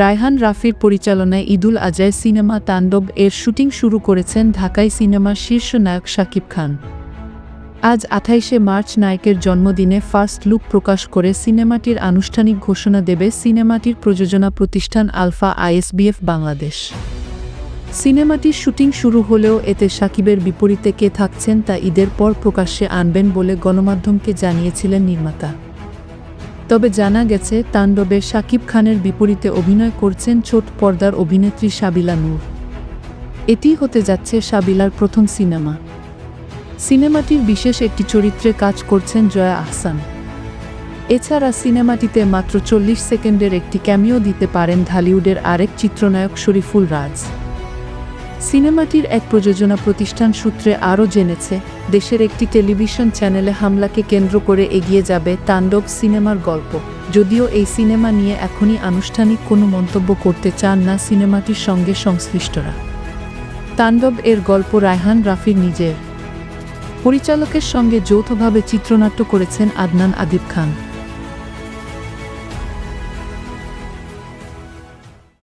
রায়হান রাফির পরিচালনায় ঈদুল আজহায় সিনেমা তাণ্ডব এর শুটিং শুরু করেছেন ঢাকায় সিনেমার শীর্ষ নায়ক শাকিব খান। আজ আঠাইশে মার্চ নায়কের জন্মদিনে ফার্স্ট লুক প্রকাশ করে সিনেমাটির আনুষ্ঠানিক ঘোষণা দেবে সিনেমাটির প্রযোজনা প্রতিষ্ঠান আলফা আইএসবিএফ বাংলাদেশ। সিনেমাটির শুটিং শুরু হলেও এতে সাকিবের বিপরীতে কে থাকছেন তা ঈদের পর প্রকাশ্যে আনবেন বলে গণমাধ্যমকে জানিয়েছিলেন নির্মাতা। তবে জানা গেছে, তাণ্ডবে শাকিব খানের বিপরীতে অভিনয় করছেন ছোট পর্দার অভিনেত্রী সাবিলা নূর। এটি হতে যাচ্ছে সাবিলার প্রথম সিনেমা। সিনেমাটির বিশেষ একটি চরিত্রে কাজ করছেন জয়া আহসান। এছাড়া সিনেমাটিতে মাত্র চল্লিশ সেকেন্ডের একটি ক্যামিও দিতে পারেন ঢালিউডের আরেক চিত্রনায়ক শরীফুল রাজ। সিনেমাটির এক প্রযোজনা প্রতিষ্ঠান সূত্রে আরও জেনেছে, দেশের একটি টেলিভিশন চ্যানেলে হামলাকে কেন্দ্র করে এগিয়ে যাবে তাণ্ডব সিনেমার গল্প। যদিও এই সিনেমা নিয়ে এখনই আনুষ্ঠানিক কোনো মন্তব্য করতে চান না সিনেমাটির সঙ্গে সংশ্লিষ্টরা। তাণ্ডব এর গল্প রায়হান রাফির নিজের। পরিচালকের সঙ্গে যৌথভাবে চিত্রনাট্য করেছেন আদনান আদিব খান।